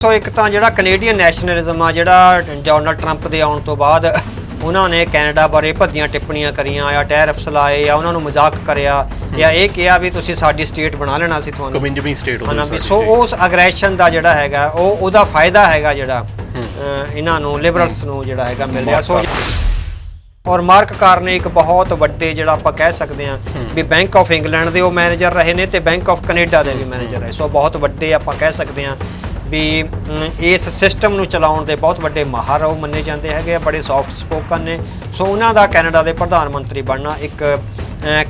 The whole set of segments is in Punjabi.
ਸੋ ਇੱਕ ਤਾਂ ਜਿਹੜਾ ਕੈਨੇਡੀਅਨ ਨੈਸ਼ਨਲਿਜ਼ਮ ਆ ਜਿਹੜਾ ਡੋਨਲਡ ਟਰੰਪ ਦੇ ਆਉਣ ਤੋਂ ਬਾਅਦ ਉਹਨਾਂ ਨੇ ਕੈਨੇਡਾ ਬਾਰੇ ਭੱਦੀਆਂ ਟਿੱਪਣੀਆਂ ਕਰੀਆਂ ਜਾਂ ਟੈਰਿਫਸ ਲਾਏ ਜਾਂ ਉਹਨਾਂ ਨੂੰ ਮਜ਼ਾਕ ਕਰਿਆ ਜਾਂ ਇਹ ਕਿਹਾ ਵੀ ਤੁਸੀਂ ਸਾਡੀ ਸਟੇਟ ਬਣਾ ਲੈਣਾ ਸੀ ਤੁਹਾਨੂੰ। ਕਮਿੰਜਵੀਂ ਸਟੇਟ ਹਨਾ ਹੋਣੀ ਵੀ ਸੋ ਉਸ ਅਗਰੈਸ਼ਨ ਦਾ ਜਿਹੜਾ ਹੈਗਾ ਉਹ ਉਹਦਾ ਫਾਇਦਾ ਹੈਗਾ ਜਿਹੜਾ ਇਹਨਾਂ ਨੂੰ ਲਿਬਰਲਸ ਨੂੰ ਜਿਹੜਾ ਹੈਗਾ ਮਿਲ ਰਿਹਾ। ਸੋ ਔਰ ਮਾਰਕ ਕਾਰ ਨੇ ਇੱਕ ਬਹੁਤ ਵੱਡੇ ਜਿਹੜਾ ਆਪਾਂ ਕਹਿ ਸਕਦੇ ਹਾਂ ਵੀ ਬੈਂਕ ਆਫ ਇੰਗਲੈਂਡ ਦੇ ਉਹ ਮੈਨੇਜਰ ਰਹੇ ਨੇ ਤੇ ਬੈਂਕ ਆਫ ਕੈਨੇਡਾ ਦੇ ਵੀ ਮੈਨੇਜਰ ਰਹੇ। ਸੋ ਬਹੁਤ ਵੱਡੇ ਆਪਾਂ ਕਹਿ ਸਕਦੇ ਹਾਂ ਵੀ ਇਸ ਸਿਸਟਮ ਨੂੰ ਚਲਾਉਣ ਦੇ ਬਹੁਤ ਵੱਡੇ ਮਾਹਰ ਉਹ ਮੰਨੇ ਜਾਂਦੇ ਹੈਗੇ ਆ ਬੜੇ ਸੌਫਟ ਸਪੋਕਨ ਨੇ। ਸੋ ਉਹਨਾਂ ਦਾ ਕੈਨੇਡਾ ਦੇ ਪ੍ਰਧਾਨ ਮੰਤਰੀ ਬਣਨਾ ਇੱਕ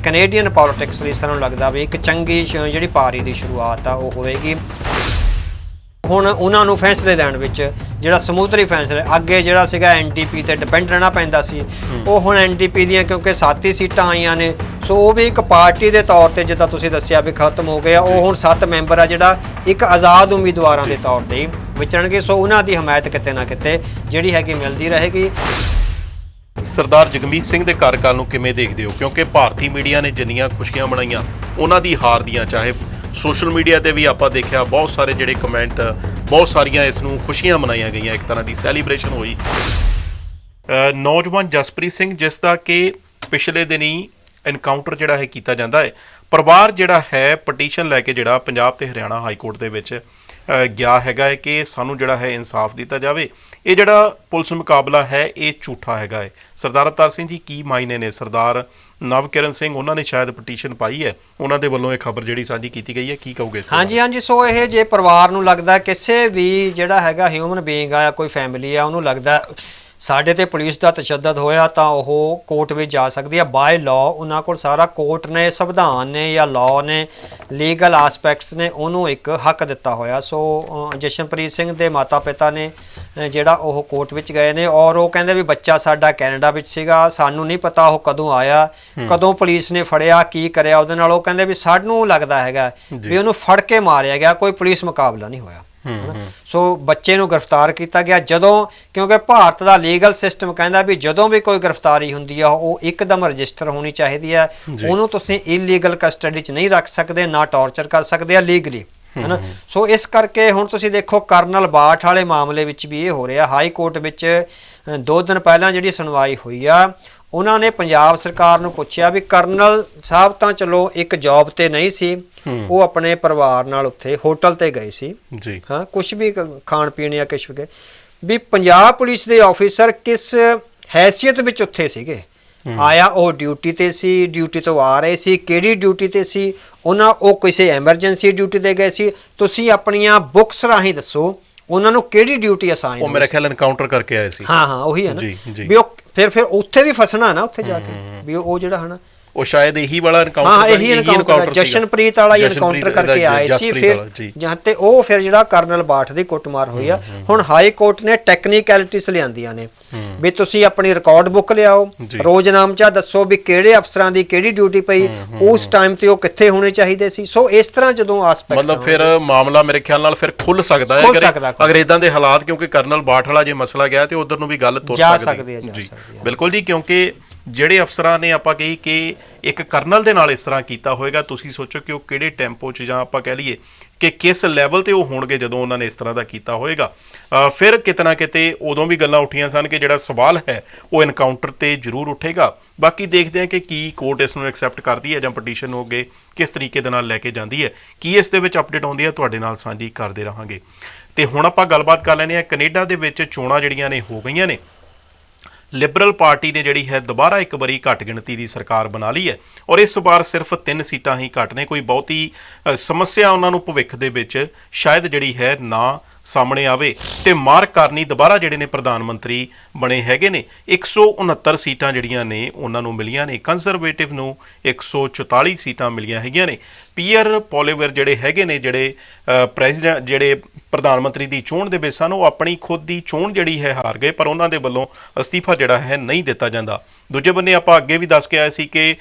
ਕੈਨੇਡੀਅਨ ਪੋਲਿਟਿਕਸ ਲਈ ਸਾਨੂੰ ਲੱਗਦਾ ਵੀ ਇੱਕ ਚੰਗੀ ਜਿਹੜੀ ਪਾਰੀ ਦੀ ਸ਼ੁਰੂਆਤ ਆ ਉਹ ਹੋਵੇਗੀ ਹੁਣ ਉਹਨਾਂ ਨੂੰ ਫੈਸਲੇ ਲੈਣ ਵਿੱਚ ਜਿਹੜਾ ਸਮੂਦਰੀ ਫੈਸਲੇ ਅੱਗੇ ਜਿਹੜਾ ਸੀਗਾ ਐਨਡੀਪੀ ਤੇ ਡਿਪੈਂਡ ਰਹਿਣਾ ਪੈਂਦਾ ਸੀ। ਉਹ ਹੁਣ ਐਨਡੀਪੀ ਦੀਆਂ ਕਿਉਂਕਿ 7 ਹੀ ਸੀਟਾਂ ਆਈਆਂ ਨੇ ਸੋ ਉਹ ਵੀ ਇੱਕ ਪਾਰਟੀ ਦੇ ਤੌਰ ਤੇ ਜਿੱਦਾਂ ਤੁਸੀਂ ਦੱਸਿਆ ਵੀ ਖਤਮ ਹੋ ਗਿਆ ਉਹ ਹੁਣ 7 ਮੈਂਬਰ ਆ ਜਿਹੜਾ ਇੱਕ ਆਜ਼ਾਦ ਉਮੀਦਵਾਰਾਂ ਦੇ ਤੌਰ ਤੇ ਵਿਚਰਨਗੇ। ਸੋ ਉਹਨਾਂ ਦੀ ਹਮਾਇਤ ਕਿਤੇ ਨਾ ਕਿਤੇ ਜਿਹੜੀ ਹੈਗੀ ਮਿਲਦੀ ਰਹੇਗੀ। ਸਰਦਾਰ ਜਗਮੀਤ ਸਿੰਘ ਦੇ ਕਾਰਜਕਾਲ ਨੂੰ ਕਿਵੇਂ ਦੇਖਦੇ ਹੋ? ਕਿਉਂਕਿ ਭਾਰਤੀ ਮੀਡੀਆ ਨੇ ਜਿੰਨੀਆਂ ਖੁਸ਼ੀਆਂ ਮਨਾਈਆਂ ਉਹਨਾਂ ਦੀ ਹਾਰ ਦੀਆਂ ਚਾਹੇ ਸੋਸ਼ਲ ਮੀਡੀਆ ਤੇ ਵੀ ਆਪਾਂ ਦੇਖਿਆ ਬਹੁਤ ਸਾਰੇ ਜਿਹੜੇ ਕਮੈਂਟ ਬਹੁਤ ਸਾਰੀਆਂ ਇਸ ਨੂੰ ਖੁਸ਼ੀਆਂ ਮਨਾਈਆਂ ਗਈਆਂ ਇੱਕ ਤਰ੍ਹਾਂ ਦੀ ਸੈਲੀਬ੍ਰੇਸ਼ਨ ਹੋਈ। ਨੌਜਵਾਨ ਜਸਪ੍ਰੀਤ ਸਿੰਘ ਜਿਸ ਦਾ ਕਿ ਪਿਛਲੇ ਦਿਨੀ ਐਨਕਾਊਂਟਰ ਜਿਹੜਾ ਹੈ ਕੀਤਾ ਜਾਂਦਾ ਹੈ। ਪਰਿਵਾਰ ਜਿਹੜਾ ਹੈ ਪਟੀਸ਼ਨ ਲੈ ਕੇ ਜਿਹੜਾ ਪੰਜਾਬ ਤੇ ਹਰਿਆਣਾ ਹਾਈ ਕੋਰਟ ਦੇ ਵਿੱਚ ਗਿਆ ਹੈਗਾ ਹੈ ਕਿ ਸਾਨੂੰ ਜਿਹੜਾ ਹੈ ਇਨਸਾਫ ਦਿੱਤਾ ਜਾਵੇ। ਇਹ ਜਿਹੜਾ ਪੁਲਿਸ ਮੁਕਾਬਲਾ ਹੈ ਇਹ ਝੂਠਾ ਹੈਗਾ ਹੈ। ਸਰਦਾਰ ਅਵਤਾਰ ਸਿੰਘ ਜੀ ਕੀ ਮਾਇਨੇ ਨੇ? ਸਰਦਾਰ ਨਵਕਿਰਨ ਸਿੰਘ ਉਹਨਾਂ ਨੇ ਸ਼ਾਇਦ ਪਟੀਸ਼ਨ ਪਾਈ ਹੈ। ਉਹਨਾਂ ਦੇ ਵੱਲੋਂ ਇਹ ਖਬਰ ਜਿਹੜੀ ਸਾਂਝੀ ਕੀਤੀ ਗਈ ਹੈ। ਕੀ ਕਹੋਗੇ ਇਸ ਹਾਂਜੀ ਹਾਂਜੀ ਸੋ ਇਹ ਜੇ ਪਰਿਵਾਰ ਨੂੰ ਲੱਗਦਾ ਕਿਸੇ ਵੀ ਜਿਹੜਾ ਹੈਗਾ ਹਿਊਮਨ ਬੀਇੰਗ ਆ ਕੋਈ ਫੈਮਿਲੀ ਆ ਉਹਨੂੰ ਲੱਗਦਾ ਸਾਡੇ ਤੇ ਪੁਲਿਸ ਦਾ ਤਸ਼ੱਦਦ ਹੋਇਆ ਤਾਂ ਉਹ ਕੋਰਟ ਵਿੱਚ ਜਾ ਸਕਦੀ ਆ ਬਾਈ ਲਾਅ ਉਹਨਾਂ ਕੋਲ ਸਾਰਾ ਕੋਰਟ ਨੇ ਸੰਵਿਧਾਨ ਨੇ ਜਾਂ ਲਾਅ ਨੇ ਲੀਗਲ ਐਸਪੈਕਟਸ ਨੇ ਉਹਨੂੰ ਇੱਕ ਹੱਕ ਦਿੱਤਾ ਹੋਇਆ। ਸੋ ਜਸ਼ਨਪ੍ਰੀਤ ਸਿੰਘ ਦੇ ਮਾਤਾ ਪਿਤਾ ਨੇ ਜਿਹੜਾ ਉਹ ਕੋਰਟ ਵਿੱਚ ਗਏ ਨੇ ਔਰ ਉਹ ਕਹਿੰਦੇ ਵੀ ਬੱਚਾ ਸਾਡਾ ਕੈਨੇਡਾ ਵਿੱਚ ਸੀਗਾ ਸਾਨੂੰ ਨਹੀਂ ਪਤਾ ਉਹ ਕਦੋਂ ਆਇਆ ਕਦੋਂ ਪੁਲਿਸ ਨੇ ਫੜਿਆ ਕੀ ਕਰਿਆ ਉਹਦੇ ਨਾਲ ਉਹ ਕਹਿੰਦੇ ਵੀ ਸਾਨੂੰ ਲੱਗਦਾ ਹੈਗਾ ਵੀ ਉਹਨੂੰ ਫੜ ਕੇ ਮਾਰਿਆ ਗਿਆ ਕੋਈ ਪੁਲਿਸ ਮੁਕਾਬਲਾ ਨਹੀਂ ਹੋਇਆ। ਸੋ ਬੱਚੇ ਨੂੰ ਗ੍ਰਿਫਤਾਰ ਕੀਤਾ ਗਿਆ ਜਦੋਂ ਕਿਉਂਕਿ ਭਾਰਤ ਦਾ ਲੀਗਲ ਸਿਸਟਮ ਕਹਿੰਦਾ ਵੀ ਜਦੋਂ ਵੀ ਕੋਈ ਗ੍ਰਿਫਤਾਰੀ ਹੁੰਦੀ ਆ ਉਹ ਇੱਕਦਮ ਰਜਿਸਟਰ ਹੋਣੀ ਚਾਹੀਦੀ ਹੈ ਜੀ। ਉਹਨੂੰ ਤੁਸੀਂ ਇਲੀਗਲ ਕਸਟਡੀ 'ਚ ਨਹੀਂ ਰੱਖ ਸਕਦੇ ਨਾ ਟੌਰਚਰ ਕਰ ਸਕਦੇ ਆ ਲੀਗਲੀ ਹੈਨਾ? ਸੋ ਇਸ ਕਰਕੇ ਹੁਣ ਤੁਸੀਂ ਦੇਖੋ ਕਰਨਲ ਬਾਠ ਵਾਲੇ ਮਾਮਲੇ ਵਿੱਚ ਵੀ ਇਹ ਹੋ ਰਿਹਾ। ਹਾਈ ਕੋਰਟ ਵਿੱਚ ਦੋ ਦਿਨ ਪਹਿਲਾਂ ਜਿਹੜੀ ਸੁਣਵਾਈ ਹੋਈ ਆ ਉਹਨਾਂ ਨੇ ਪੰਜਾਬ ਸਰਕਾਰ ਨੂੰ ਪੁੱਛਿਆ ਵੀ ਕਰਨਲ ਸਾਹਿਬ ਤਾਂ ਚਲੋ ਇੱਕ ਜੌਬ ਤੇ ਨਹੀਂ ਸੀ ਉਹ ਆਪਣੇ ਪਰਿਵਾਰ ਨਾਲ ਉੱਥੇ ਹੋਟਲ ਤੇ ਗਏ ਸੀ। ਜੀ। ਹਾਂ ਕੁਝ ਵੀ ਖਾਣ ਪੀਣ ਜਾਂ ਕੁਛ ਵੀ। ਵੀ ਪੰਜਾਬ ਪੁਲਿਸ ਦੇ ਆਫੀਸਰ ਕਿਸ ਹੈਸੀਅਤ ਵਿੱਚ ਉੱਥੇ ਸੀਗੇ? ਆਇਆ ਉਹ ਡਿਊਟੀ ਤੇ ਸੀ ਡਿਊਟੀ ਤੋਂ ਆ ਰਹੇ ਸੀ ਕਿਹੜੀ ਡਿਊਟੀ ਤੇ ਸੀ? ਉਹਨਾਂ ਉਹ ਕਿਸੇ ਐਮਰਜੈਂਸੀ ਡਿਊਟੀ ਤੇ ਗਏ ਸੀ। ਤੁਸੀਂ ਆਪਣੀਆਂ ਬੁੱਕਸ ਰਾਹੀਂ ਦੱਸੋ ਉਹਨਾਂ ਨੂੰ ਕਿਹੜੀ ਡਿਊਟੀ ਅਸਾਈਨ ਉਹ ਮੇਰੇ ਖਿਆਲ ਐਨਕਾਊਂਟਰ ਕਰਕੇ ਆਏ ਸੀ। ਹਾਂ ਹਾਂ ਉਹੀ ਹੈ ਨਾ। ਵੀ ਉਹ ਫਿਰ ਫਿਰ ਉੱਥੇ ਵੀ ਫਸਣਾ ਨਾ ਉੱਥੇ ਜਾ ਕੇ। ਵੀ ਉਹ ਜਿਹੜਾ ਹਨਾ ਉਹ ਸ਼ਾਇਦ ਇਹੀ ਵਾਲਾ ਐਨਕਾਊਂਟਰ ਹਾਂ ਇਹੀ ਐਨਕਾਊਂਟਰ ਜਸ਼ਨਪ੍ਰੀਤ ਵਾਲਾ ਹੀ ਐਨਕਾਊਂਟਰ ਕਰਕੇ ਆਏ ਸੀ ਫਿਰ ਜਾਂ। ਤੇ ਉਹ ਫਿਰ ਜਿਹੜਾ ਕਰਨਲ ਬਾਠ ਦੀ ਕੁੱਟਮਾਰ ਹੋਈ ਆ। ਹੁਣ ਹਾਈ ਕੋਰਟ ਨੇ ਟੈਕਨੀਕੈਲਿਟੀਸ ਲਿਆਂਦੀਆਂ ਨੇ। ਵੀ ਤੁਸੀਂ ਆਪਣੀ ਰਿਕਾਰਡ ਬੁੱਕ ਲਿਆਓ। ਜੀ। ਰੋਜ਼ਨਾਮਚਾ ਦੱਸੋ ਵੀ ਕਿਹੜੇ ਅਫਸਰਾਂ ਦੀ ਕਿਹੜੀ ਡਿਊਟੀ ਪਈ। ਉਸ ਟਾਈਮ ਤੇ ਉਹ ਕਿੱਥੇ ਹੋਣੇ ਚਾਹੀਦੇ ਸੀ। ਸੋ ਇਸ ਤਰ੍ਹਾਂ ਜਦੋਂ ਆਸਪੈਕਟ ਮਤਲਬ ਫਿਰ ਮਾਮਲਾ ਮੇਰੇ ਖਿਆਲ ਨਾਲ ਫਿਰ ਖੁੱਲ ਸਕਦਾ ਹੈ। ਅਗਰ ਇਦਾਂ ਦੇ ਹਾਲਾਤ ਕਿਉਂਕਿ ਕਰਨਲ ਬਾਠ ਵਾਲਾ ਜੇ ਮਸਲਾ ਗਿਆ ਤੇ ਉਧਰ ਨੂੰ ਵੀ ਗੱਲ ਤੁਰ ਸਕਦੀ ਹੈ, ਜਾ। ਬਿਲਕੁਲ ਜੀ ਕਿਉਂਕਿ ਜਿਹੜੇ ਅਫਸਰਾਂ ਨੇ ਆਪਾਂ ਕਹੀ ਕਿ ਇੱਕ ਕਰਨਲ ਦੇ ਨਾਲ ਇਸ ਤਰ੍ਹਾਂ ਕੀਤਾ ਹੋਏਗਾ ਤੁਸੀਂ ਸੋਚੋ ਕਿ ਉਹ ਕਿਹੜੇ ਟੈਂਪੋ 'ਚ ਜਾਂ ਆਪਾਂ ਕਹਿ ਲਈਏ ਕਿ ਕਿਸ ਲੈਵਲ ਤੇ ਉਹ ਹੋਣਗੇ ਜਦੋਂ ਉਹਨਾਂ ਨੇ ਇਸ ਤਰ੍ਹਾਂ ਦਾ ਕੀਤਾ ਹੋਏਗਾ। ਅ, ਫਿਰ ਕਿਤਨਾ ਕਿਤੇ ਉਦੋਂ ਵੀ ਗੱਲਾਂ ਉੱਠੀਆਂ ਸਨ ਕਿ ਜਿਹੜਾ ਸਵਾਲ ਹੈ ਉਹ ਇਨਕਾਊਂਟਰ ਤੇ ਜ਼ਰੂਰ ਉੱਠੇਗਾ। ਬਾਕੀ ਦੇਖਦੇ ਹਾਂ ਕਿ ਕੀ ਕੋਰਟ ਇਸ ਨੂੰ ਐਕਸੈਪਟ ਕਰਦੀ ਹੈ ਜਾਂ ਪਟੀਸ਼ਨ ਨੂੰ ਅੱਗੇ ਕਿਸ ਤਰੀਕੇ ਦੇ ਨਾਲ ਲੈ ਕੇ ਜਾਂਦੀ ਹੈ। ਕੀ ਇਸ ਦੇ ਵਿੱਚ ਅਪਡੇਟ ਆਉਂਦੀ ਹੈ ਤੁਹਾਡੇ ਨਾਲ ਸਾਂਝੀ ਕਰਦੇ ਰਹਾਂਗੇ। ਤੇ ਹੁਣ ਆਪਾਂ ਗੱਲਬਾਤ ਕਰ ਲੈਂਦੇ ਹਾਂ ਕੈਨੇਡਾ ਦੇ ਵਿੱਚ ਚੋਣਾਂ ਜਿਹੜੀਆਂ ਨੇ ਹੋ ਗਈਆਂ ਨੇ। ਲਿਬਰਲ ਪਾਰਟੀ ਨੇ ਜਿਹੜੀ ਹੈ ਦੁਬਾਰਾ ਇੱਕ ਵਾਰੀ ਘੱਟ ਗਿਣਤੀ ਦੀ ਸਰਕਾਰ ਬਣਾ ਲਈ ਹੈ ਔਰ ਇਸ ਵਾਰ ਸਿਰਫ 3 ਸੀਟਾਂ ਹੀ ਘੱਟ ਨੇ। ਕੋਈ ਬਹੁਤੀ ਸਮੱਸਿਆ ਉਹਨਾਂ ਨੂੰ ਭਵਿੱਖ ਦੇ ਵਿੱਚ ਸ਼ਾਇਦ ਜਿਹੜੀ ਹੈ ਨਾ ਸਾਹਮਣੇ ਆਵੇ ਤੇ ਮਾਰਕ ਕਰਨੀ ਦੁਬਾਰਾ ਜਿਹੜੇ ਨੇ ਪ੍ਰਧਾਨ ਮੰਤਰੀ ਬਣੇ ਹੈਗੇ ਨੇ। 169 ਸੀਟਾਂ ਜਿਹੜੀਆਂ ਨੇ, ਉਹਨਾਂ ਨੂੰ ਮਿਲੀਆਂ ਨੇ। ਕੰਜ਼ਰਵੇਟਿਵ ਨੂੰ 144 ਸੀਟਾਂ ਮਿਲੀਆਂ ਹੈਗੀਆਂ ਨੇ। ਪੀਅਰ ਪੋਲੀਵਰ ਜਿਹੜੇ ਹੈਗੇ ਨੇ, ਜਿਹੜੇ ਪ੍ਰੈਜ਼ੀਡੈਂਟ ਜਿਹੜੇ ਪ੍ਰਧਾਨ ਮੰਤਰੀ ਦੀ ਚੋਣ ਦੇ ਵਿੱਚ ਸਨ, ਉਹ ਆਪਣੀ ਖੁਦ ਦੀ ਚੋਣ ਜਿਹੜੀ ਹੈ ਹਾਰ ਗਏ, ਪਰ ਉਹਨਾਂ ਦੇ ਵੱਲੋਂ ਅਸਤੀਫਾ ਜਿਹੜਾ ਹੈ ਨਹੀਂ ਦਿੱਤਾ ਜਾਂਦਾ। ਦੂਜੇ ਬੰਨੇ ਆਪਾਂ ਅੱਗੇ ਵੀ ਦੱਸ ਕੇ ਆਏ ਸੀ ਕਿ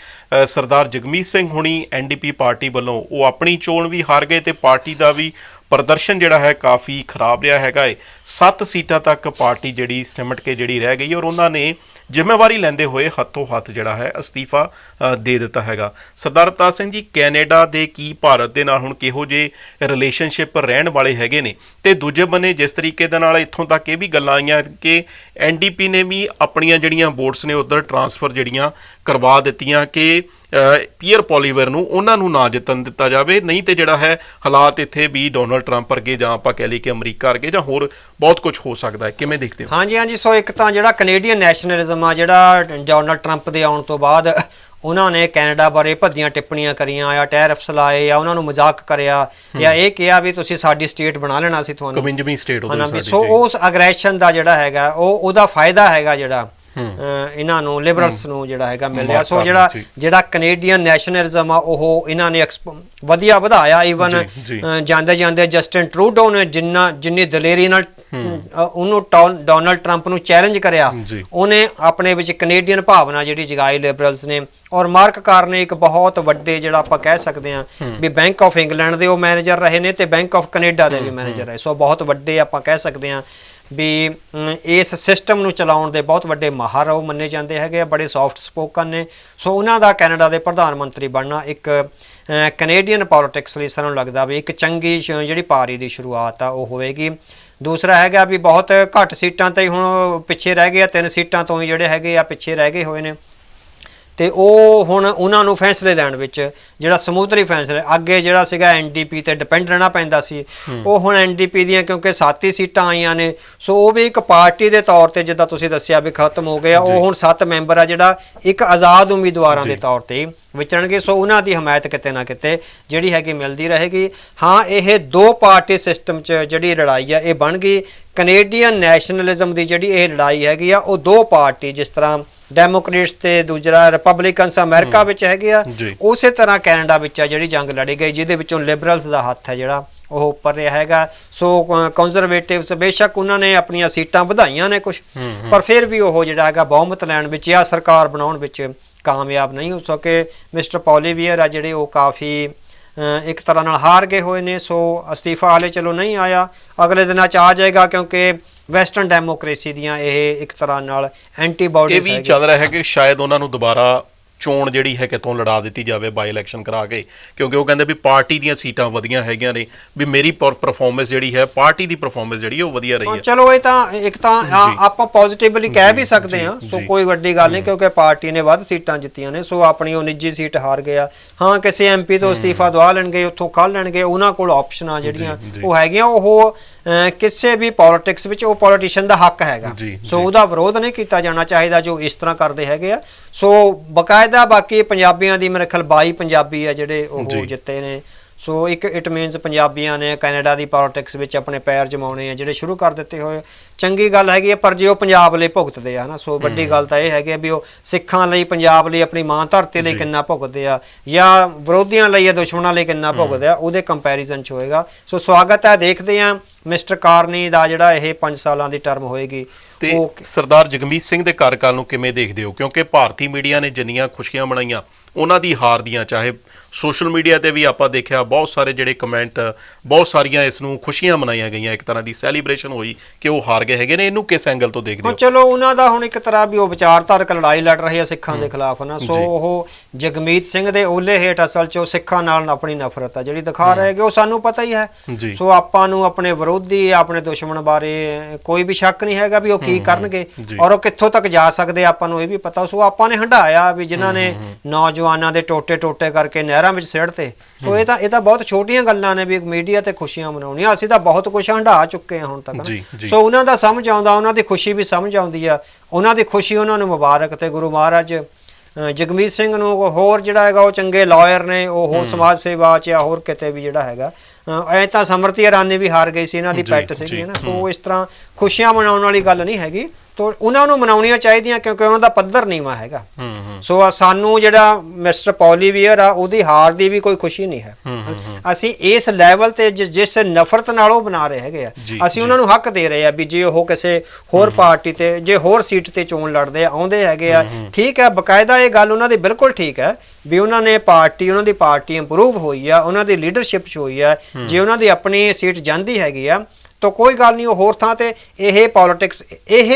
ਸਰਦਾਰ ਜਗਮੀਤ ਸਿੰਘ ਹੁਣੀ ਐਨਡੀਪੀ ਪਾਰਟੀ ਵੱਲੋਂ ਉਹ ਆਪਣੀ ਚੋਣ ਵੀ ਹਾਰ ਗਏ ਤੇ ਪਾਰਟੀ ਦਾ ਵੀ ਪ੍ਰਦਰਸ਼ਨ ਜਿਹੜਾ ਹੈ ਕਾਫੀ ਖਰਾਬ ਰਿਹਾ ਹੈਗਾ ਏ। 7 ਸੀਟਾਂ ਤੱਕ ਪਾਰਟੀ ਜਿਹੜੀ ਸਿਮਟ ਕੇ ਜਿਹੜੀ ਰਹਿ ਗਈ ਔਰ ਉਹਨਾਂ ਨੇ ਜ਼ਿੰਮੇਵਾਰੀ ਲੈਂਦੇ ਹੋਏ ਹੱਥੋਂ ਹੱਥ ਜਿਹੜਾ ਹੈ ਅਸਤੀਫਾ ਦੇ ਦਿੱਤਾ ਹੈਗਾ। ਸਰਦਾਰ ਅਵਤਾਰ ਸਿੰਘ ਜੀ, ਕੈਨੇਡਾ ਦੇ ਕੀ ਭਾਰਤ ਦੇ ਨਾਲ ਹੁਣ ਕਿਹੋ ਜੇ ਰਿਲੇਸ਼ਨਸ਼ਿਪ ਰਹਿਣ ਵਾਲੇ ਹੈਗੇ ਨੇ? ਤੇ ਦੂਜੇ ਬੰਨੇ ਜਿਸ ਤਰੀਕੇ ਦੇ ਨਾਲ ਇੱਥੋਂ ਤੱਕ ਇਹ ਵੀ ਗੱਲਾਂ ਆਈਆਂ ਕਿ ਐਨਡੀਪੀ ਨੇ ਵੀ ਆਪਣੀਆਂ ਜਿਹੜੀਆਂ ਵੋਟਸ ਨੇ ਉਧਰ ਟਰਾਂਸਫਰ ਜਿਹੜੀਆਂ ਕਰਵਾ ਦਿੱਤੀਆਂ ਕਿ ਪੀਅਰ ਪੋਲੀਵਰ ਨੂੰ ਉਹਨਾਂ ਨੂੰ ਨਾ ਜਿੱਤਣ ਦਿੱਤਾ ਜਾਵੇ ਨਹੀਂ ਤੇ ਜਿਹੜਾ ਹੈ ਹਾਲਾਤ ਇੱਥੇ ਵੀ ਡੋਨਲਡ ਟਰੰਪ ਵਰਗੇ ਜਾਂ ਆਪਾਂ ਕਹਿ ਲਈ ਕਿ ਅਮਰੀਕਾ ਵਰਗੇ ਜਾਂ ਹੋਰ ਬਹੁਤ ਕੁਝ ਹੋ ਸਕਦਾ ਹੈ। ਕਿਵੇਂ ਦੇਖਦੇ ਹੋ? ਹਾਂਜੀ ਹਾਂਜੀ ਸੋ ਇੱਕ ਤਾਂ ਜਿਹੜਾ ਕੈਨੇਡੀਅਨ ਨੈਸ਼ਨਲਿਜ਼ਮ ਆ ਜਿਹੜਾ ਡੋਨਲਡ ਟਰੰਪ ਦੇ ਆਉਣ ਤੋਂ ਬਾਅਦ ਉਹਨਾਂ ਨੇ ਕੈਨੇਡਾ ਬਾਰੇ ਭੱਦੀਆਂ ਟਿੱਪਣੀਆਂ ਕਰੀਆਂ ਆ ਟੈਰਿਫਸ ਲਾਏ ਆ ਉਹਨਾਂ ਨੂੰ ਮਜ਼ਾਕ ਕਰਿਆ ਜਾਂ ਇਹ ਕਿਹਾ ਵੀ ਤੁਸੀਂ ਸਾਡੀ ਸਟੇਟ ਬਣਾ ਲੈਣਾ ਸੀ ਤੁਹਾਨੂੰ। ਕਮਿੰਜਵੀਂ ਸਟੇਟ ਹਨਾ ਉਹਦੇ ਸਾਡੇ ਸੋ ਜੀ। ਉਸ ਅਗਰੈਸ਼ਨ ਦਾ ਜਿਹੜਾ ਹੈਗਾ ਉਹ ਉਹਦਾ ਫਾਇਦਾ ਹੈਗਾ ਜਿਹੜਾ। ਇਹਨਾਂ ਨੂੰ ਲਿਬਰਲਸ ਨੂੰ ਜਿਹੜਾ ਹੈਗਾ ਮਿਲ ਰਿਹਾ। ਸੋ ਜਿਹੜਾ। ਜਿਹੜਾ ਕੈਨੇਡੀਅਨ ਨੈਸ਼ਨਲਿਜ਼ਮ ਆ ਉਹ ਇਹਨਾਂ ਨੇ ਵਧੀਆ ਵਧਾਇਆ। ਈਵਨ। ਜਾਂਦੇ ਜਾਂਦੇ ਜਸਟਿਨ ਟਰੂਡੋ ਨੇ ਜਿੰਨਾ ਜਿੰਨੀ ਦਲੇਰੀ ਨਾਲ ਉਹਨੂੰ ਡੋਨਲਡ ਟਰੰਪ ਨੂੰ ਚੈਲੰਜ ਕਰਿਆ। ਉਹਨੇ ਆਪਣੇ ਵਿੱਚ ਕੈਨੇਡੀਅਨ ਭਾਵਨਾ ਜਿਹੜੀ ਜਗਾਈ ਲਿਬਰਲਸ ਨੇ। ਔਰ ਮਾਰਕ ਕਾਰ ਨੇ ਇੱਕ ਬਹੁਤ ਵੱਡੇ ਜਿਹੜਾ ਆਪਾਂ ਕਹਿ ਸਕਦੇ ਹਾਂ ਵੀ ਬੈਂਕ ਆਫ ਇੰਗਲੈਂਡ ਦੇ ਉਹ ਮੈਨੇਜਰ ਰਹੇ ਨੇ ਤੇ ਬੈਂਕ ਆਫ ਕੈਨੇਡਾ ਦੇ ਵੀ ਮੈਨੇਜਰ ਰਹੇ। ਸੋ ਬਹੁਤ ਵੱਡੇ ਆਪਾਂ ਕਹਿ ਸਕਦੇ ਹਾਂ ਵੀ ਇਸ ਸਿਸਟਮ ਨੂੰ ਚਲਾਉਣ ਦੇ ਬਹੁਤ ਵੱਡੇ ਮਾਹਰ ਉਹ ਮੰਨੇ ਜਾਂਦੇ ਹੈਗੇ ਆ, ਬੜੇ ਸੌਫਟ ਸਪੋਕਨ ਨੇ। ਸੋ ਉਹਨਾਂ ਦਾ ਕੈਨੇਡਾ ਦੇ ਪ੍ਰਧਾਨ ਮੰਤਰੀ ਬਣਨਾ ਇੱਕ ਕੈਨੇਡੀਅਨ ਪੋਲਿਟਿਕਸ ਲਈ ਸਾਨੂੰ ਲੱਗਦਾ ਵੀ ਇੱਕ ਚੰਗੀ ਸ਼- ਜਿਹੜੀ ਪਾਰੀ ਦੀ ਸ਼ੁਰੂਆਤ ਆ, ਉਹ ਹੋਵੇਗੀ। ਦੂਸਰਾ ਹੈਗਾ ਵੀ ਬਹੁਤ ਘੱਟ ਸੀਟਾਂ ਤੇ ਹੀ ਹੁਣ ਪਿੱਛੇ ਰਹਿ ਗਏ ਆ, ਤਿੰਨ ਸੀਟਾਂ ਤੋਂ ਹੀ ਜਿਹੜੇ ਹੈਗੇ ਆ, ਪਿੱਛੇ ਰਹਿ ਗਏ ਹੋਏ ਨੇ। ਤੇ ਉਹ ਹੁਣ ਉਹਨਾਂ ਨੂੰ ਫੈਸਲੇ ਲੈਣ ਵਿੱਚ ਜਿਹੜਾ ਸਮੂਥਲੀ ਫੈਸਲੇ ਅੱਗੇ ਜਿਹੜਾ ਸੀਗਾ ਐਨਡੀਪੀ ਤੇ ਡਿਪੈਂਡ ਰਹਿਣਾ ਪੈਂਦਾ ਸੀ। ਉਹ ਹੁਣ ਐਨਡੀਪੀ ਦੀਆਂ ਕਿਉਂਕਿ ਸੱਤ ਹੀ ਸੀਟਾਂ ਆਈਆਂ ਨੇ ਸੋ ਉਹ ਵੀ ਇੱਕ ਪਾਰਟੀ ਦੇ ਤੌਰ ਤੇ ਜਿੱਦਾਂ ਤੁਸੀਂ ਦੱਸਿਆ ਵੀ ਖਤਮ ਹੋ ਗਿਆ ਉਹ ਹੁਣ ਸੱਤ ਮੈਂਬਰ ਆ ਜਿਹੜਾ ਇੱਕ ਆਜ਼ਾਦ ਉਮੀਦਵਾਰਾਂ ਦੇ ਤੌਰ ਤੇ ਵਿਚਰਨਗੇ ਸੋ ਉਹਨਾਂ ਦੀ ਹਮਾਇਤ ਕਿਤੇ ਨਾ ਕਿਤੇ ਜਿਹੜੀ ਹੈਗੀ ਮਿਲਦੀ ਰਹੇਗੀ। ਹਾਂ ਇਹ ਦੋ ਪਾਰਟੀ ਸਿਸਟਮ 'ਚ ਜਿਹੜੀ ਲੜਾਈ ਆ ਇਹ ਬਣ ਗਈ। ਕੈਨੇਡੀਅਨ ਨੈਸ਼ਨਲਿਜ਼ਮ ਦੀ ਜਿਹੜੀ ਇਹ ਲੜਾਈ ਹੈਗੀ ਆ ਉਹ ਦੋ ਪਾਰਟੀ ਜਿਸ ਤਰ੍ਹਾਂ ਡੈਮੋਕ੍ਰੇਟਸ ਤੇ ਦੂਜਰਾ ਰਿਪਬਲਿਕਨਸ ਅਮਰੀਕਾ ਵਿੱਚ ਹੈਗੇ ਆ। ਉਸੇ ਤਰ੍ਹਾਂ ਕੈਨੇਡਾ ਵਿੱਚ ਆ ਜਿਹੜੀ ਜੰਗ ਲੜੀ ਗਈ ਜਿਹਦੇ ਵਿੱਚੋਂ ਲਿਬਰਲਸ ਦਾ ਹੱਥ ਹੈ ਜਿਹੜਾ ਉਹ ਉੱਪਰ ਰਿਹਾ ਹੈਗਾ। ਸੋ ਕੰਜ਼ਰਵੇਟਿਵਸ ਬੇਸ਼ੱਕ ਉਹਨਾਂ ਨੇ ਆਪਣੀਆਂ ਸੀਟਾਂ ਵਧਾਈਆਂ ਨੇ ਕੁਝ ਪਰ ਫਿਰ ਵੀ ਉਹ ਜਿਹੜਾ ਹੈਗਾ ਬਹੁਮਤ ਲੈਣ ਵਿੱਚ ਜਾਂ ਸਰਕਾਰ ਬਣਾਉਣ ਵਿੱਚ ਕਾਮਯਾਬ ਨਹੀਂ ਹੋ ਸਕੇ। ਮਿਸਟਰ ਪੌਲੀਵੀਅਰ ਆ ਜਿਹੜੇ ਉਹ ਕਾਫੀ ਇੱਕ ਤਰ੍ਹਾਂ ਨਾਲ ਹਾਰ ਗਏ ਹੋਏ ਨੇ। ਸੋ ਅਸਤੀਫਾ ਹਾਲੇ ਚਲੋ ਨਹੀਂ ਆਇਆ। ਅਗਲੇ ਦਿਨਾਂ ਚ ਆ ਜਾਏਗਾ ਕਿਉਂਕਿ ਵੈਸਟਰਨ ਡੈਮੋਕ੍ਰੇਸੀ ਦੀਆਂ ਇਹ ਇੱਕ ਤਰ੍ਹਾਂ ਨਾਲ ਇਹ ਐਂਟੀਬਾਡੀਜ਼ ਵੀ ਚੱਲ ਰਿਹਾ ਹੈ ਕਿ ਸ਼ਾਇਦ ਉਹਨਾਂ ਨੂੰ ਦੁਬਾਰਾ ਚੋਣ ਜਿਹੜੀ ਹੈ ਕਿਤੋਂ ਲੜਾ ਦਿੱਤੀ ਜਾਵੇ ਬਾਈ ਇਲੈਕਸ਼ਨ ਕਰਾ ਕੇ ਕਿਉਂਕਿ ਉਹ ਕਹਿੰਦੇ ਵੀ ਪਾਰਟੀ ਦੀਆਂ ਸੀਟਾਂ ਵਧੀਆਂ ਹੈਗੀਆਂ ਨੇ ਵੀ ਮੇਰੀ ਪਰਫਾਰਮੈਂਸ ਜਿਹੜੀ ਹੈ ਪਾਰਟੀ ਦੀ ਪਰਫਾਰਮੈਂਸ ਜਿਹੜੀ ਉਹ ਵਧੀਆ ਰਹੀ ਹਾਂ, ਚਲੋ ਇਹ ਤਾਂ ਇੱਕ ਤਾਂ ਆਪਾਂ ਪੋਜ਼ਿਟਿਵਲੀ ਕਹਿ ਵੀ ਸਕਦੇ ਹਾਂ ਸੋ। ਕੋਈ ਵੱਡੀ ਗੱਲ ਨਹੀਂ ਕਿਉਂਕਿ ਪਾਰਟੀ ਨੇ ਵੱਧ ਸੀਟਾਂ ਜਿੱਤੀਆਂ ਨੇ ਸੋ ਆਪਣੀ ਉਹ ਨਿੱਜੀ ਸੀਟ ਹਾਰ ਗਿਆ ਹਾਂ ਕਿਸੇ ਐਮਪੀ ਤੋਂ ਅਸਤੀਫਾ ਦਵਾ ਲੈਣਗੇ ਉੱਥੋਂ ਕੱਢ ਲੈਣਗੇ ਉਹਨਾਂ ਕੋਲ ਆਪਸ਼ਨਾਂ ਜਿਹੜੀਆਂ। ਉਹ ਹੈਗੀਆਂ ਉਹ ਕਿਸੇ ਵੀ ਪੋਲਿਟਿਕਸ ਵਿੱਚ ਉਹ ਪੋਲੀਟੀਸ਼ੀਅਨ ਦਾ ਹੱਕ ਹੈਗਾ। ਸੋ। ਉਹਦਾ ਵਿਰੋਧ ਨਹੀਂ ਕੀਤਾ ਜਾਣਾ ਚਾਹੀਦਾ ਜੋ ਇਸ ਤਰ੍ਹਾਂ ਕਰਦੇ ਹੈਗੇ ਆ। ਸੋ ਬਕਾਇਦਾ ਬਾਕੀ ਪੰਜਾਬੀਆਂ ਦੀ ਮੇਰੇ ਖਿਆਲ 22 ਪੰਜਾਬੀ ਆ ਜਿਹੜੇ ਉਹ। ਜਿੱਤੇ ਨੇ। ਸੋ ਇੱਕ ਇਟ ਮੀਨਸ ਪੰਜਾਬੀਆਂ ਨੇ ਕੈਨੇਡਾ ਦੀ ਪੋਲਿਟਿਕਸ ਵਿੱਚ ਆਪਣੇ ਪੈਰ ਜਮਾਉਣੇ ਆ ਜਿਹੜੇ ਸ਼ੁਰੂ ਕਰ ਦਿੱਤੇ ਹੋਏ ਚੰਗੀ ਗੱਲ ਹੈਗੀ ਪਰ ਜੇ ਉਹ ਪੰਜਾਬ ਲਈ ਭੁਗਤਦੇ ਆ ਹਨਾ ਸੋ ਵੱਡੀ ਗੱਲ ਤਾਂ ਇਹ ਹੈਗੀ ਆ ਵੀ ਉਹ ਸਿੱਖਾਂ ਲਈ ਪੰਜਾਬ ਲਈ ਆਪਣੀ ਮਾਂ ਧਰਤੀ ਲਈ ਕਿੰਨਾ ਭੁਗਤਦੇ ਆ ਜਾਂ ਵਿਰੋਧੀਆਂ ਲਈ ਜਾਂ ਦੁਸ਼ਮਣਾਂ ਲਈ ਕਿੰਨਾ ਭੁਗਤਦੇ ਆ ਉਹਦੇ ਕੰਪੈਰੀਜ਼ਨ ਚ ਹੋਏਗਾ। ਸੋ ਸਵਾਗਤ ਹੈ ਦੇਖਦੇ ਆ ਮਿਸਟਰ ਕਾਰਨੀ ਦਾ ਜਿਹੜਾ ਇਹ 5 ਸਾਲਾਂ ਦੀ ਟਰਮ ਹੋਏਗੀ ਤੇ ਸਰਦਾਰ ਜਗਮੀਤ ਸਿੰਘ ਦੇ ਕਾਰਜਕਾਲ ਨੂੰ ਕਿਵੇਂ ਦੇਖਦੇ ਹੋ? ਕਿਉਂਕਿ ਭਾਰਤੀ ਮੀਡੀਆ ਨੇ ਜਿੰਨੀਆਂ ਖੁਸ਼ੀਆਂ ਮਨਾਈਆਂ ਉਹਨਾਂ ਦੀ ਹਾਰ ਦੀਆਂ ਚਾਹੇ ਸੋਸ਼ਲ ਮੀਡੀਆ ਤੇ ਵੀ ਆਪਾਂ ਦੇਖਿਆ ਬਹੁਤ ਸਾਰੇ ਜਿਹੜੇ ਕਮੈਂਟ ਬਹੁਤ ਸਾਰੀਆਂ ਇਸ ਨੂੰ ਖੁਸ਼ੀਆਂ ਮਨਾਈਆਂ ਗਈਆਂ। ਇੱਕ ਤਰ੍ਹਾਂ ਦੀ ਸੈਲੀਬ੍ਰੇਸ਼ਨ ਹੋਈ ਕਿ ਉਹ ਹਾਰ ਗਏ ਹੈਗੇ ਨੇ। ਇਹਨੂੰ ਕਿਸ ਐਂਗਲ ਤੋਂ ਦੇਖਦੇ ਹਾਂ? ਚਲੋ ਉਹਨਾਂ ਦਾ ਹੁਣ ਇੱਕ ਤਰ੍ਹਾਂ ਵੀ ਉਹ ਵਿਚਾਰਧਾਰਕ ਲੜਾਈ ਲੜ ਰਹੇ ਆ ਸਿੱਖਾਂ ਦੇ ਖਿਲਾਫ ਨਾ ਸੋ ਉਹ ਜਗਮੀਤ ਸਿੰਘ ਦੇ ਓਲੇ ਹੇਠ ਅਸਲ 'ਚ ਉਹ ਸਿੱਖਾਂ ਨਾਲ ਆਪਣੀ ਨਫ਼ਰਤ ਆ ਜਿਹੜੀ ਦਿਖਾ ਰਹੇ ਹੈਗੇ ਉਹ ਸਾਨੂੰ ਪਤਾ ਹੀ ਹੈ। ਸੋ ਆਪਾਂ ਨੂੰ ਆਪਣੇ ਵਿਰੋਧੀ ਆਪਣੇ ਦੁਸ਼ਮਣ ਬਾਰੇ ਕੋਈ ਵੀ ਸ਼ੱਕ ਨਹੀਂ ਹੈਗਾ ਵੀ ਉਹ ਕੀ ਕਰਨਗੇ। ਔਰ ਉਹ ਕਿੱਥੋਂ ਤੱਕ ਜਾ ਸਕਦੇ ਆਪਾਂ ਨੂੰ ਇਹ ਵੀ ਪਤਾ। ਸੋ ਆਪਾਂ ਨੇ ਹੰਡਾਇਆ ਵੀ ਜਿਨ੍ਹਾਂ ਨੇ ਨੌਜਵਾਨਾਂ ਦੇ ਟੋਟੇ ਟੋਟੇ ਕਰਕੇ ਨਹਿਰਾਂ ਵਿੱਚ ਸਿੱਟਤੇ ਸੋ ਇਹ ਤਾਂ ਇਹ ਤਾਂ ਬਹੁਤ ਛੋਟੀਆਂ ਗੱਲਾਂ ਨੇ ਵੀ ਮੀਡੀਆ ਤੇ ਖੁਸ਼ੀਆਂ ਮਨਾਉਣੀਆਂ। ਅਸੀਂ ਤਾਂ ਬਹੁਤ ਕੁਝ ਹੰਢਾ ਚੁੱਕੇ ਹਾਂ ਹੁਣ ਤੱਕ। ਸੋ ਉਹਨਾਂ ਦਾ ਸਮਝ ਆਉਂਦਾ ਉਹਨਾਂ ਦੀ ਖੁਸ਼ੀ ਵੀ ਸਮਝ ਆਉਂਦੀ ਆ। ਉਹਨਾਂ ਦੀ ਖੁਸ਼ੀ ਉਹਨਾਂ ਨੂੰ ਮੁਬਾਰਕ ਤੇ ਗੁਰੂ ਮਹਾਰਾਜ ਜਗਮੀਤ ਸਿੰਘ ਨੂੰ ਹੋਰ ਜਿਹੜਾ ਹੈਗਾ ਉਹ ਚੰਗੇ ਲਾਇਰ ਨੇ ਉਹ ਹੋਰ ਸਮਾਜ ਸੇਵਾ ਚ ਜਾਂ ਹੋਰ ਕਿਤੇ ਵੀ ਜਿਹੜਾ ਹੈਗਾ। ਐ ਤਾਂ ਸਮਰਤੀ ਇਰਾਨੀ ਵੀ ਹਾਰ ਗਈ ਸੀ ਇਹਨਾਂ ਦੀ ਪੈਟ ਸੀਗੀ ਨਾ ਸੋ ਇਸ ਤਰ੍ਹਾਂ ਖੁਸ਼ੀਆਂ ਮਨਾਉਣ ਵਾਲੀ ਗੱਲ ਨਹੀਂ ਹੈਗੀ। ਤੋ ਉਹਨਾਂ ਨੂੰ ਮਨਾਉਣੀਆਂ ਚਾਹੀਦੀਆਂ ਕਿਉਂਕਿ ਉਹਨਾਂ ਦਾ ਪੱਧਰ ਨੀਵਾ ਹੈਗਾ। ਸੋ ਸਾਨੂੰ ਜਿਹੜਾ ਮਿਸਟਰ ਪੌਲੀਵੀਅਰ ਆ ਉਹਦੀ ਹਾਰ ਦੀ ਵੀ ਕੋਈ ਖੁਸ਼ੀ ਨਹੀਂ ਹੈ। ਅਸੀਂ ਇਸ ਲੈਵਲ ਤੇ ਜਿਸ ਜਿਸ ਨਫ਼ਰਤ ਨਾਲ ਉਹ ਬਣਾ ਰਹੇ ਹੈਗੇ ਆ ਅਸੀਂ ਉਹਨਾਂ ਨੂੰ ਹੱਕ ਦੇ ਰਹੇ ਆ ਵੀ ਜੇ ਉਹ ਕਿਸੇ ਹੋਰ ਪਾਰਟੀ ਤੇ ਜੇ ਹੋਰ ਸੀਟ ਤੇ ਚੋਣ ਲੜਦੇ ਆਉਂਦੇ ਹੈਗੇ ਆ ਠੀਕ ਹੈ ਬਕਾਇਦਾ ਇਹ ਗੱਲ ਉਹਨਾਂ ਦੀ ਬਿਲਕੁਲ ਠੀਕ ਹੈ ਵੀ ਉਹਨਾਂ ਨੇ ਪਾਰਟੀ ਉਹਨਾਂ ਦੀ ਪਾਰਟੀ ਇੰਪਰੂਵ ਹੋਈ ਆ ਉਹਨਾਂ ਦੀ ਲੀਡਰਸ਼ਿਪ ਚ ਹੋਈ ਆ ਜੇ ਉਹਨਾਂ ਦੀ ਆਪਣੀ ਸੀਟ ਜਾਂਦੀ ਹੈਗੀ ਆ ਤਾਂ ਕੋਈ ਗੱਲ ਨਹੀਂ ਉਹ ਹੋਰ ਥਾਂ ਤੇ ਇਹ ਪੋਲਿਟਿਕਸ ਇਹ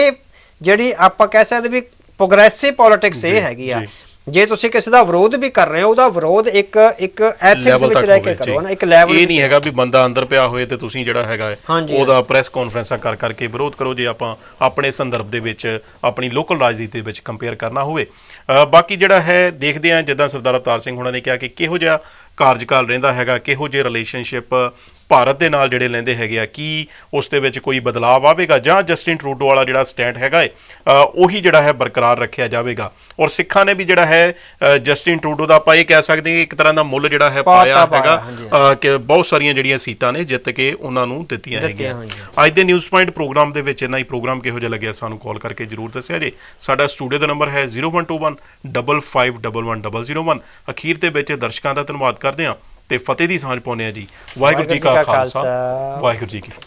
ਜਿਹੜੀ ਆਪਾਂ ਕਹਿ ਸਕਦੇ ਵੀ ਪ੍ਰੋਗਰੈਸਿਵ ਪੋਲਿਟਿਕਸ ਇਹ ਹੈਗੀ ਆ ਜੀ। ਤੁਸੀਂ ਕਿਸੇ ਦਾ ਵਿਰੋਧ ਵੀ ਕਰ ਰਹੇ ਹੋ ਉਹਦਾ ਵਿਰੋਧ ਇੱਕ ਇੱਕ ਐਥਿਕਸ ਵਿੱਚ ਰਹਿ ਕੇ ਕਰੋ। ਨਾ ਇੱਕ ਲੈਵਲ ਇਹ ਨਹੀਂ ਹੈਗਾ ਵੀ ਬੰਦਾ ਅੰਦਰ ਪਿਆ ਹੋਏ ਤੇ ਤੁਸੀਂ ਜਿਹੜਾ ਹੈਗਾ ਉਹਦਾ ਪ੍ਰੈਸ ਕਾਨਫਰੰਸਾਂ ਕਰ ਕਰਕੇ ਵਿਰੋਧ ਕਰੋ ਜੇ ਆਪਾਂ ਆਪਣੇ ਸੰਦਰਭ ਦੇ ਵਿੱਚ ਆਪਣੀ ਲੋਕਲ ਰਾਜਨੀਤੀ ਦੇ ਵਿੱਚ ਕੰਪੇਅਰ ਕਰਨਾ ਹੋਵੇ ਬਾਕੀ ਜਿਹੜਾ ਹੈ ਦੇਖਦੇ ਆ ਜਿੱਦਾਂ ਸਰਦਾਰ ਅਵਤਾਰ ਸਿੰਘ ਹੁਣਾਂ ਨੇ ਕਿਹਾ ਕਿ ਕਿਹੋ ਜਿਹਾ ਕਾਰਜਕਾਲ ਰਹਿੰਦਾ ਹੈਗਾ ਕਿਹੋ ਜਿਹੇ ਰਿਲੇਸ਼ਨਸ਼ਿਪ ਭਾਰਤ ਦੇ ਨਾਲ ਜਿਹੜੇ ਲੈਂਦੇ ਹੈਗੇ ਆ ਕੀ ਉਸ ਦੇ ਵਿੱਚ ਕੋਈ ਬਦਲਾਅ ਆਵੇਗਾ ਜਾਂ ਜਸਟਿਨ ਟਰੂਡੋ ਵਾਲਾ ਜਿਹੜਾ ਸਟੈਂਡ ਹੈਗਾ ਹੈ ਉਹੀ ਜਿਹੜਾ ਹੈ ਬਰਕਰਾਰ ਰੱਖਿਆ ਜਾਵੇਗਾ। ਔਰ ਸਿੱਖਾਂ ਨੇ ਵੀ ਜਿਹੜਾ ਹੈ ਜਸਟਿਨ ਟਰੂਡੋ ਦਾ ਆਪਾਂ ਇਹ ਕਹਿ ਸਕਦੇ ਹਾਂ ਕਿ ਇੱਕ ਤਰ੍ਹਾਂ ਦਾ ਮੁੱਲ ਜਿਹੜਾ ਹੈ ਪਾਇਆ ਹੈਗਾ ਕਿ ਬਹੁਤ ਸਾਰੀਆਂ ਜਿਹੜੀਆਂ ਸੀਟਾਂ ਨੇ ਜਿੱਤ ਕੇ ਉਹਨਾਂ ਨੂੰ ਦਿੱਤੀਆਂ ਹੈਗੀਆਂ। ਅੱਜ ਦੇ ਨਿਊਜ਼ ਪੁਆਇੰਟ ਪ੍ਰੋਗਰਾਮ ਦੇ ਵਿੱਚ ਇੰਨਾ ਹੀ ਪ੍ਰੋਗਰਾਮ ਕਿਹੋ ਜਿਹਾ ਲੱਗਿਆ ਸਾਨੂੰ ਕਾਲ ਕਰਕੇ ਜਰੂਰ ਦੱਸਿਆ ਜੇ। ਸਾਡਾ ਸਟੂਡੀਓ ਦਾ ਨੰਬਰ ਹੈ 0121 551101 ਅਖੀਰ ਦੇ ਵਿੱਚ ਦਰਸ਼ਕਾਂ ਦਾ ਧੰਨਵਾਦ ਕਰਦੇ ਹਾਂ ਤੇ ਫਤਿਹ ਦੀ ਸਾਂਝ ਪਾਉਂਦੇ ਹਾਂ ਜੀ। ਵਾਹਿਗੁਰੂ ਜੀ ਕਾ ਖਾਲਸਾ। ਵਾਹਿਗੁਰੂ ਜੀ ਕੀ ਫਤਿਹ।